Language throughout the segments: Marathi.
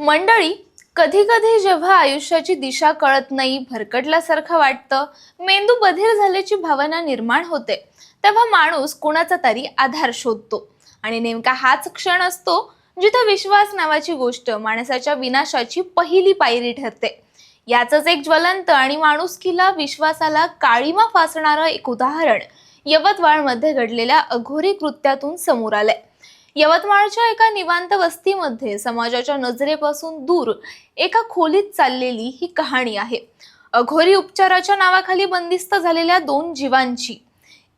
मंडळी कधी कधी जेव्हा आयुष्याची दिशा कळत नाही भरकटल्यासारखं वाटतं मेंदू बधीर झाल्याची भावना निर्माण होते. तेव्हा माणूस कुणाचा तरी आधार शोधतो. आणि नेमका हाच क्षण असतो जिथं विश्वास नावाची गोष्ट माणसाच्या विनाशाची पहिली पायरी ठरते. याचंच एक ज्वलंत आणि माणुसकीला विश्वासाला काळीमा फासणारं एक उदाहरण यवतमाळमध्ये घडलेल्या अघोरी कृत्यातून समोर आलंय. यवतमाळच्या एका निवांत वस्तीमध्ये समाजाच्या नजरेपासून दूर एका खोलीत चाललेली ही कहाणी आहे. अघोरी उपचाराच्या नावाखाली बंदिस्त झालेल्या दोन जीवांची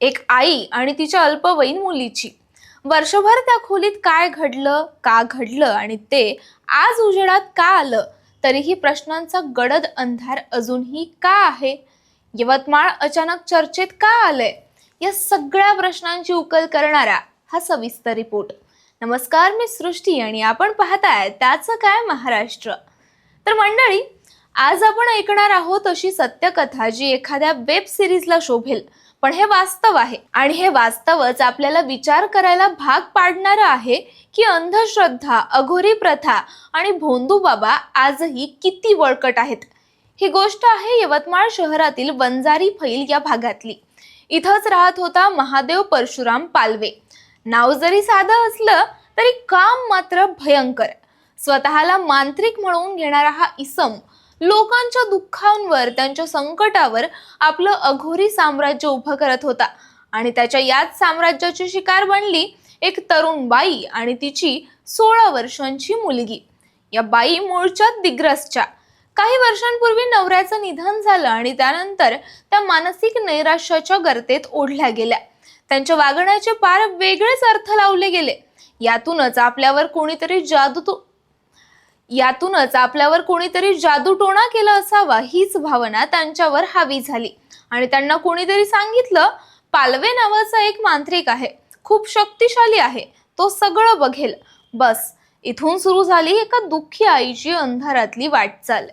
एक आई आणि तिच्या अल्पवयीन मुलीची. वर्षभर त्या खोलीत काय घडलं का घडलं आणि ते आज उजेडात का आलं तरीही प्रश्नांचा गडद अंधार अजूनही का आहे? यवतमाळ अचानक चर्चेत का आलंय? या सगळ्या प्रश्नांची उकल करणारा हा सविस्तर रिपोर्ट. नमस्कार मी सृष्टी आणि आपण पाहताय त्याचं काय महाराष्ट्र. तर मंडळी आज आपण ऐकणार आहोत अशी सत्यकथा जी एखाद्या वेब सिरीजला शोभेल. पण हे वास्तव आहे आणि हे वास्तवच आपल्याला विचार करायला भाग पाडणारं आहे की अंधश्रद्धा अघोरी प्रथा आणि भोंदू बाबा आजही किती वळकट आहेत. ही गोष्ट आहे यवतमाळ शहरातील वंजारी फैल या भागातली. इथंच राहत होता महादेव परशुराम पालवे. नाव जरी साधं असलं तरी काम मात्र भयंकर. स्वतःला मांत्रिक म्हणून घेणारा हा इसम लोकांच्या दुःखांवर त्यांच्या संकटावर आपलं अघोरी साम्राज्य उभं करत होता. आणि त्याच्या याच साम्राज्याची शिकार बनली एक तरुण बाई आणि तिची सोळा वर्षांची मुलगी. या बाई मूळच्या दिग्रसच्या. काही वर्षांपूर्वी नवऱ्याचं निधन झालं आणि त्यानंतर त्या मानसिक नैराश्याच्या गर्तेत ओढल्या गेल्या. त्यांच्या वागण्याचे पार वेगळेच अर्थ लावले गेले. यातूनच आपल्यावर कोणीतरी जादू तो यातूनच आपल्यावर कोणीतरी जादूटोणा केला असावा हीच भावना त्यांच्यावर हावी झाली. आणि त्यांना कोणीतरी सांगितलं पालवे नावाचा एक मांत्रिक आहे खूप शक्तिशाली आहे तो सगळं बघेल. बस इथून सुरू झाली एका दुःखी आईची अंधारातली वाटचाल.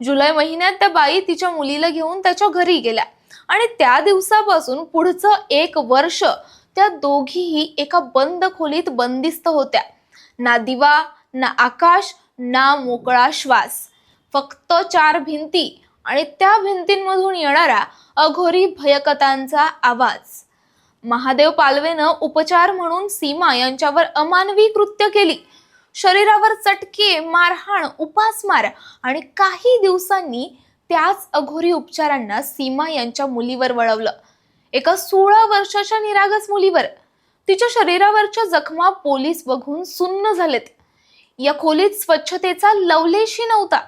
जुलै महिन्यात त्या बाई तिच्या मुलीला घेऊन त्याच्या घरी गेल्या. आणि त्या दिवसापासून पुढचं एक वर्ष त्या दोघीही एका बंद खोलीत बंदिस्त होत्या. ना दिवा ना आकाश ना मोकळा श्वास. फक्त चार भिंती आणि त्या भिंतींमधून येणारा अघोरी भयकतांचा आवाज. महादेव पालवेनं उपचार म्हणून सीमा यांच्यावर अमानवी कृत्य केली. शरीरावर चटके मारहाण उपासमार आणि काही दिवसांनी त्याच अघोरी उपचारांना सीमा यांच्या मुलीवर वळवलं. एका सोळा वर्षाच्या निरागस मुलीवर. तिच्या शरीरावरच्या जखमा पोलीस बघून सुन्न झालेत. या खोलीत स्वच्छतेचा लवलेशी नव्हता.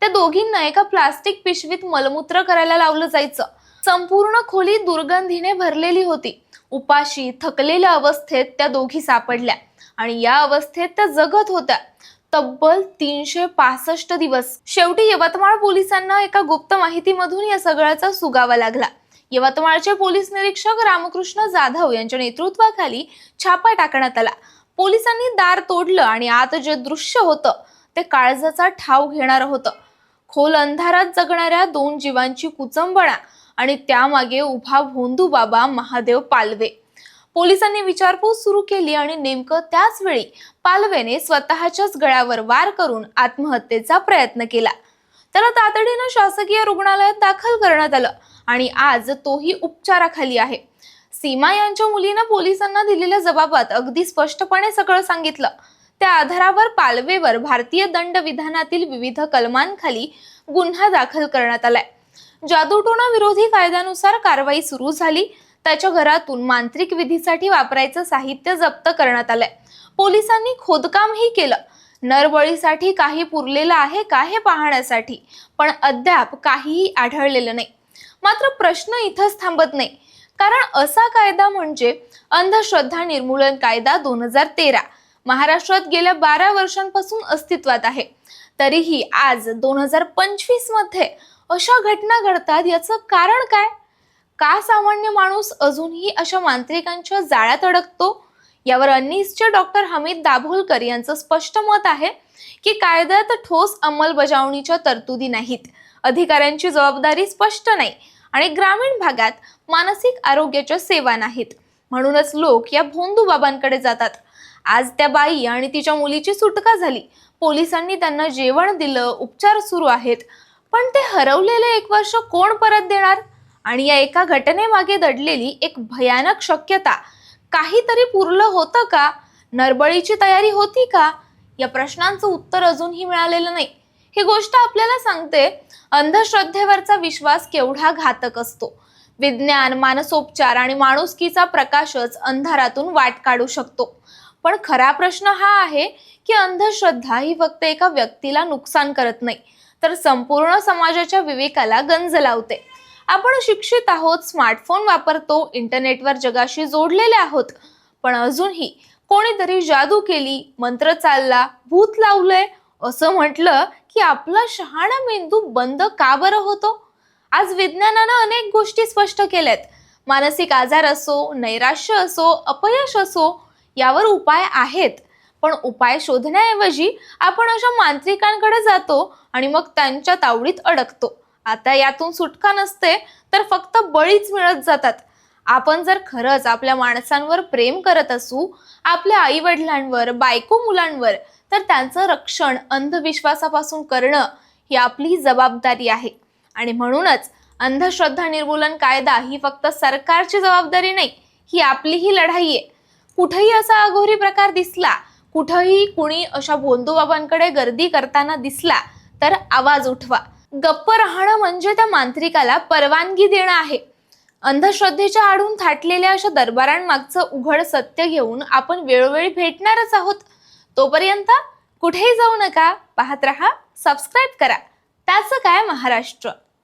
त्या दोघींना एका प्लास्टिक पिशवीत मलमूत्र करायला लावलं जायचं. संपूर्ण खोली दुर्गंधीने भरलेली होती. उपाशी थकलेल्या अवस्थेत त्या दोघी सापडल्या आणि या अवस्थेत त्या जगत होत्या. तब्बल तीनशे पासष्ट दिवस. शेवटी यवतमाळ पोलिसांना एका गुप्त माहितीमधून या सगळ्याचा सुगावा लागला. यवतमाळचे पोलीस निरीक्षक रामकृष्ण जाधव यांच्या नेतृत्वाखाली छापा टाकण्यात आला. पोलिसांनी दार तोडलं आणि आत जे दृश्य होतं ते काळजाचा ठाव घेणारं होतं. खोल अंधारात जगणाऱ्या दोन जीवांची कुचंबणा आणि त्यामागे उभा भोंदू बाबा महादेव पालवे. पोलिसांनी विचारपूस सुरू केली आणि नेमकं त्याच वेळी पालवेने स्वतःच्याच गळ्यावर वार करून आत्महत्येचा प्रयत्न केला. त्याला तातडीनं शासकीय रुग्णालयात दाखल करण्यात आलं आणि आज तोही उपचाराखाली आहे. सीमा यांच्या मुलीनं पोलिसांना दिलेल्या जबाबात अगदी स्पष्टपणे सगळं सांगितलं. त्या आधारावर पालवेवर भारतीय दंड विधानातील विविध कलमांखाली गुन्हा दाखल करण्यात आलाय. जादूटोणा विरोधी कायद्यानुसार कारवाई सुरू झाली. त्याच्या घरातून मांत्रिक विधीसाठी वापरायचं साहित्य जप्त करण्यात आलंय. पोलिसांनी खोदकामही केलं. नरबळीसाठी काही पुरलेलं आहे का हे पाहण्यासाठी पण अद्याप काहीही आढळलेलं नाही. मात्र प्रश्न इथंच थांबत नाही. कारण असा कायदा म्हणजे अंधश्रद्धा निर्मूलन कायदा दोन हजार तेरा. महाराष्ट्रात गेल्या बारा वर्षांपासून अस्तित्वात आहे. तरीही आज दोन हजार पंचवीसमध्ये अशा घटना घडतात याचं कारण काय? का सामान्य माणूस अजूनही अशा मांत्रिकांच्या जाळ्यात अडकतो? यावर अन्नीसचे डॉक्टर हमीद दाभोलकर यांचं स्पष्ट मत आहे की कायद्यात ठोस अंमलबजावणीच्या तरतुदी नाहीत. अधिकाऱ्यांची जबाबदारी स्पष्ट नाही आणि ग्रामीण भागात मानसिक आरोग्याच्या सेवा नाहीत. म्हणूनच लोक या भोंदू बाबांकडे जातात. आज त्या बाई आणि तिच्या मुलीची सुटका झाली. पोलिसांनी त्यांना जेवण दिलं उपचार सुरू आहेत. पण ते हरवलेले एक वर्ष कोण परत देणार? आणि या एका घटनेमागे दडलेली एक भयानक शक्यता. काहीतरी पुरलं होतं का? नरबळीची तयारी होती का? या प्रश्नांचं उत्तर अजूनही मिळालेलं नाही. ही गोष्ट आपल्याला सांगते अंधश्रद्धेवरचा विश्वास केवढा घातक असतो. विज्ञान मानसोपचार आणि माणुसकीचा प्रकाशच अंधारातून वाट काढू शकतो. पण खरा प्रश्न हा आहे की अंधश्रद्धा ही फक्त एका व्यक्तीला नुकसान करत नाही तर संपूर्ण समाजाच्या विवेकाला गंज लावते. आपण शिक्षित आहोत स्मार्टफोन वापरतो इंटरनेटवर जगाशी जोडलेले आहोत. पण अजूनही कोणीतरी जादू केली मंत्र चालला भूत लावलंय असं म्हटलं की आपला शहाणा मेंदू बंद का बरं होतो? आज विज्ञानानं अनेक गोष्टी स्पष्ट केल्यात. मानसिक आजार असो नैराश्य असो अपयश असो यावर उपाय आहेत. पण उपाय शोधण्याऐवजी आपण अशा मांत्रिकांकडे जातो आणि मग त्यांच्या तावडीत अडकतो. आता यातून सुटका नसते तर फक्त बळीच मिळत जातात. आपण जर खरंच आपल्या माणसांवर प्रेम करत असू आपल्या आई वडिलांवर बायको मुलांवर तर त्यांचं रक्षण अंधविश्वासापासून करणं ही आपली जबाबदारी आहे. आणि म्हणूनच अंधश्रद्धा निर्मूलन कायदा ही फक्त सरकारची जबाबदारी नाही ही आपलीही लढाई आहे. कुठेही असा अघोरी प्रकार दिसला कुठंही कुणी अशा भोंदूबाबांकडे गर्दी करताना दिसला तर आवाज उठवा. गप्प राहणं म्हणजे त्या मांत्रिकाला परवानगी देणं आहे. अंधश्रद्धेच्या आडून थाटलेल्या अशा दरबारांमागचं उघड सत्य घेऊन आपण वेळोवेळी भेटणारच आहोत. तोपर्यंत कुठेही जाऊ नका पाहत रहा सबस्क्राईब करा. त्याचं काय महाराष्ट्र?